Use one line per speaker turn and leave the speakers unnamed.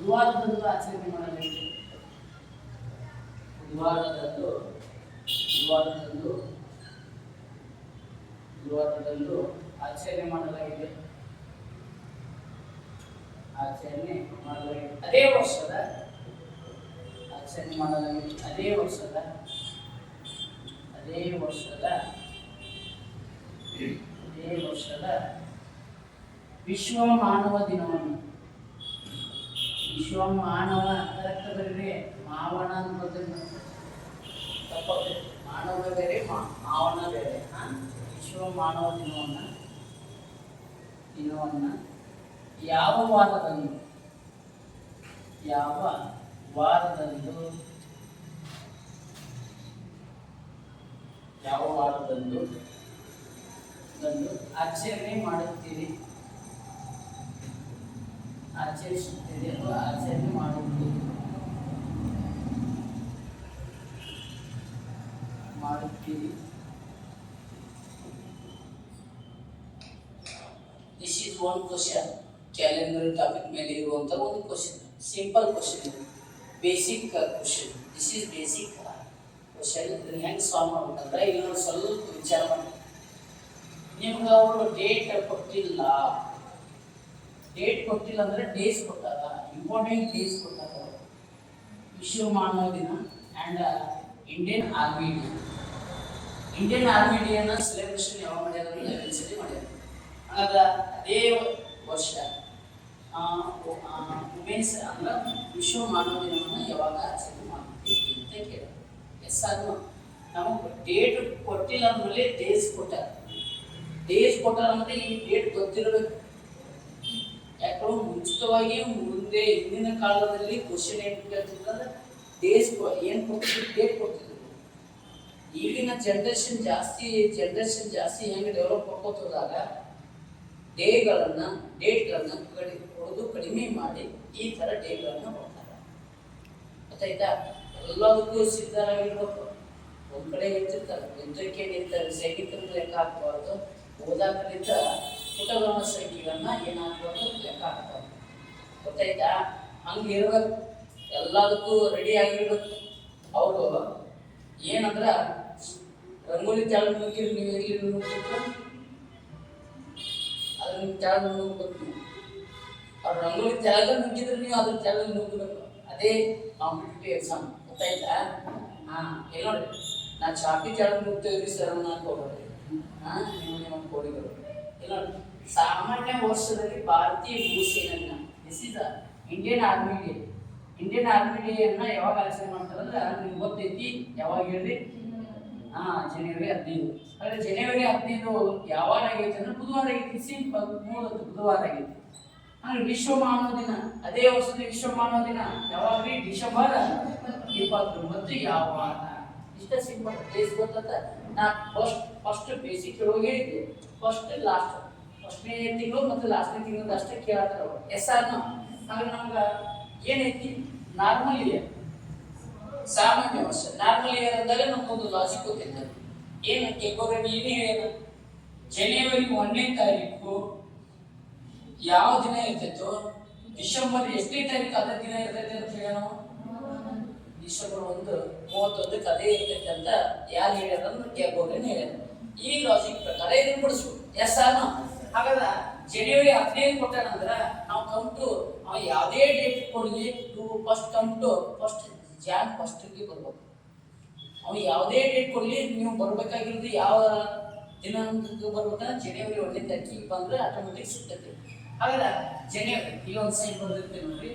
ಬುಧವಾರದಂದು ಆಚರಣೆ ಮಾಡಲಾಗಿದೆ ಬುಧವಾರದಂದು ಬುಧವಾರದಂದು ಬುಧವಾರದಂದು ಆಚರಣೆ ಮಾಡಲಾಗಿದೆ. ಆಚರಣೆ ಮಾಡಲಾಗಿದೆ. ಅದೇ ವರ್ಷದ ಆಚರಣೆ ಮಾಡಲಾಗಿದೆ. ಅದೇ ವರ್ಷದ ಅದೇ ವರ್ಷದ ಅದೇ ವರ್ಷದ ವಿಶ್ವ ಮಾನವ ದಿನವನ್ನು. ವಿಶ್ವ ಮಾನವ ಕರೆಕ್ಟ್ ಬರೀರಿ ಮಾವನ ಬರ್ತದೆ ತಪ್ಪಾಗುತ್ತೆ ಮಾನವ ಬೇರೆ ಮಾವನ ಬೇರೆ? ವಿಶ್ವ ಮಾನವ ದಿನವನ್ನು ದಿನವನ್ನು ಯಾವ ವಾರದಂದು ಯಾವ ವಾರದಂದು ಯಾವ ವಾರದಂದು ದಂದು ಆಚರಣೆ ಮಾಡುತ್ತೀರಿ. ಆಚರಿಸುತ್ತೀರಿ ಅಥವಾ ಆಚರಣೆ ಮಾಡುವುದು. ಮಾಡುತ್ತೀರಿ. This is one question calendar topic ಮೇಲೆ ಇರುವಂಥ ಒಂದು question simple question basic question this is basic question ಇದನ್ನ ಹೆಂಗೆ ಸಾಲ್ವ್ ಮಾಡ್ಬೇಕಂದ್ರೆ ಇಲ್ಲಿ ಸ್ವಲ್ಪ ವಿಚಾರ ಮಾಡಿ ನಿಮ್ಗೆ ಅವರು ಡೇಟ್ ಕೊಟ್ಟಿಲ್ಲ. ಡೇಟ್ ಕೊಟ್ಟಿಲ್ಲ ಅಂದ್ರೆ ಡೇಸ್ ಕೊಟ್ಟಾಗ ಇಂಪಾರ್ಟೆಂಟ್ ಡೇಸ್ ಕೊಟ್ಟಾರ ವಿಶ್ವ ಮಾನವ ದಿನ and Indian army day Indian army ಡೇನ celebration ಯಾವಾಗ ಮಾಡ್ಯಾರ ಲೆವೆನ್ ಸತಿ ಮಾಡ್ಯಾರ. ಆಗ ಅದೇ ವರ್ಷ ವುಮೆನ್ಸ್ ಅಂದ್ರೆ ವಿಶ್ವ ಮಾನವ ದಿನವನ್ನು ಯಾವಾಗ ಆಚರಣೆ ಮಾಡ್ತೀವಿ ಅಂತ ಕೇಳ ಎಸ್ ಅದು ನಮಗೆ ಡೇಟ್ ಕೊಟ್ಟಿಲ್ಲ ಅಂದಮೇಲೆ ಡೇಸ್ ಕೊಟ್ಟಾರ. ಡೇಸ್ ಕೊಟ್ಟಾರ ಅಂದರೆ ಈ ಡೇಟ್ ಗೊತ್ತಿರಬೇಕು. ಯಾಕಂದ್ರೆ ಮುಂಚಿತವಾಗಿ ಮುಂದೆ ಹಿಂದಿನ ಕಾಲದಲ್ಲಿ ಕ್ವಶನ್ ಏನ್ ಕೇಳ್ತಿತ್ತಂದ್ರೆ ಡೇಸ್ ಏನ್ ಕೊಡ್ತಿದ್ರು ಡೇಟ್ ಕೊಡ್ತಿದ್ರು ಈಗಿನ ಜನ್ರೇಷನ್ ಜಾಸ್ತಿ ಜನ್ರೇಷನ್ ಜಾಸ್ತಿ ಹೆಂಗೆ ಡೆವಲಪ್ ಹೋದಾಗ ಡೇಗಳನ್ನ ಡೇಟ್ಗಳನ್ನ ಕಡಿ ಹೊಡೆದು ಕಡಿಮೆ ಮಾಡಿ ಈ ಥರ ಡೇಗಳನ್ನ ಕೊಡ್ತಾರೆ. ಗೊತ್ತಾಯ್ತಾ? ಎಲ್ಲದಕ್ಕೂ ಸಿದ್ಧರಾಗಿರ್ಬೇಕು ಒಂದ್ ಕಡೆ ಹೇಳ್ತಿರ್ತಾರೆ ಯುದ್ಧಕ್ಕೆ ನಿಂತಾರೆ ಸೈನಿಕರನ್ನ ಲೆಕ್ಕ ಹಾಕಬಾರ್ದು ಓದಾಕ ನಿಂತ ಪುಟಗಳ ಸಂಖ್ಯೆಗಳನ್ನ ಏನಾಗ್ಬೋದು ಲೆಕ್ಕ ಹಾಕ್ತಾರೆ. ಗೊತ್ತಾಯ್ತಾ? ಹಂಗೆ ಇರ್ಬೇಕು ಎಲ್ಲದಕ್ಕೂ ರೆಡಿ ಆಗಿರ್ಬೇಕು. ಅವರು ಏನಂದ್ರೆ, ರಂಗೋಲಿ ತೆಳಗ್ ನುಗ್ಗಿರಿ ನೀವು ಎಲ್ಲಿ ನುಗ್ಗಬೇಕು ಅದನ್ನ ತೆಳಗ್ ನೋಡ್ಬೇಕು. ನೀವು ಅವ್ರು ರಂಗೋಲಿ ತೆಳಗ ನುಗ್ಗಿದ್ರೆ ನೀವು ಅದ್ರ ತೆಳಗ್ ನುಗ್ಗಬೇಕು ಅದೇ ಕಾಂಪಿಟೇಟಿವ್ ಎಕ್ಸಾಮ್ ಗೊತ್ತಾಯ್ತಾ? ಹಾ ಏನು ನೋಡಿ ನಾ ಚಾಪಿ ತೆಳಗ್ ನುಗ್ತೇವ್ರಿ ಸರ್ ಅನ್ಕೋಬೇಡ್ರಿ ಹಾ, ನೀವು ನಿಮ್ಮ ಕೋಡಿಗಳು ಇಲ್ಲಿ ಸಾಮಾನ್ಯ ವರ್ಷದಲ್ಲಿ ಭಾರತೀಯ ಭೂಸೇನೆಯನ್ನ this is Indian army day Indian army day ಯಾವಾಗ ಆಚರಣೆ ಮಾಡ್ತಾರಂದ್ರೆ ನಿಮ್ಗೆ ಗೊತ್ತೈತಿ ಯಾವಾಗ ಹೇಳ್ರಿ? ಹಾ, ಜನವರಿ ಹದಿನೈದು. ಅಂದ್ರೆ ಜನವರಿ ಹದಿನೈದು ಯಾವಾಗ ಆಗೈತೆ ಅಂದ್ರೆ ಬುಧವಾರ ಆಗೈತಿ ಸಿಂಪಲ್ ಮೂವತ್ತು ಬುಧವಾರ ಆಗೈತಿ. ಅಂದ್ರೆ ವಿಶ್ವ ಮಾನವ ದಿನ. ಅದೇ ವರ್ಷದ ವಿಶ್ವ ಮಾನವ ದಿನ. ಯಾವಾಗ್ರಿ? ಡಿಸೆಂಬರ್ ಇಪ್ಪತ್ತೊಂಬತ್ತು ಯಾವಾಗ? ಇಷ್ಟ ಸಿಂಪಲ್ ಪ್ಲೇಸ್ ಗೊತ್ತ ನಾ ಫಸ್ಟ್ ಫಸ್ಟ್ ಬೇಸಿಕ್ ಹೋಗಿ ಫಸ್ಟ್ ಲಾಸ್ಟ್ ಫಸ್ಟ್ನೇ ತಿಂಗಳು ಮತ್ತು ಲಾಸ್ಟ್ನೇ ತಿಂಗಳು ಅಷ್ಟೇ ಕೇಳ್ತಾರೆ ಅವರು. ಎಸ್ ಆರ್ ಹಾಗೆ ನಮ್ಗೆ ಏನೈತಿ? ನಾರ್ಮಲ್ ಇಯರ್ ಸಾಮಾನ್ಯ ವರ್ಷ. ನಾರ್ಮಲ್ ಇಯರ್ ಅಂದಾಗ ನಮ್ಗೊಂದು ಲಾಜಿಕ್ ಗೊತ್ತಿದೆ ಏನು ಕೆಗೋರನಿ ಏನೇ ಹೇಳ. ಜನವರಿ ಒಂದನೇ ತಾರೀಕು ಯಾವ ದಿನ ಇರ್ತೈತೋ? ಡಿಸೆಂಬರ್ ಎಷ್ಟನೇ ತಾರೀಕು ಅದೇ ದಿನ ಇರ್ತೈತೆ ಅಂತ ಹೇಳಿ ನಾವು ಡಿಸೆಂಬರ್ ಒಂದು ಮೂವತ್ತೊಂದಕ್ಕೆ ಅದೇ ಇರ್ತೈತೆ ಅಂತ ಯಾರು ಹೇಳ್ಯಾರ ಅಂದ್ರೆ ಕೆಗೋರನಿ ಹೇಳ್ಯಾರ. ಈ ಲಾಜಿಕ್ ಪ್ರಕಾರ ಇದನ್ನು ಬಿಡಿಸ್ಬೇಕು ಎಸ್ ಆರ್ ಹಾಗಾದ್ರೆ ಜನವರಿ ಹದಿನೈದು ಕೊಟ್ಟಾನಂದ್ರ ನಾವು ಕಂಟು ಅವ ಯಾವುದೇ ಡೇಟ್ ಕೊಡಲಿ, ನೀವು ಫಸ್ಟ್ ಕಂಟು ಫಸ್ಟ್ ಜಾನ್ ಫಸ್ಟ್ಗೆ ಬರ್ಬೇಕು. ಅವ ಯಾವುದೇ ಡೇಟ್ ಕೊಡಲಿ, ನೀವು ಬರ್ಬೇಕಾಗಿರೋದು ಯಾವ ದಿನ ಅಂತ ಬರ್ಬೇಕಂದ್ರೆ ಜನವರಿ ಒಂದನೇ ತಾರೀಕಿಗೆ ಬಂದ್ರೆ ಆಟೋಮೆಟಿಕ್ ಸಿಗ್ತೈತಿ. ಹಾಗಾದ್ರೆ ಜನವರಿ ಇಲ್ಲೊಂದು ಸೈನ್ ಬರ್ದಿರ್ತೀವಿ ನೋಡ್ರಿ.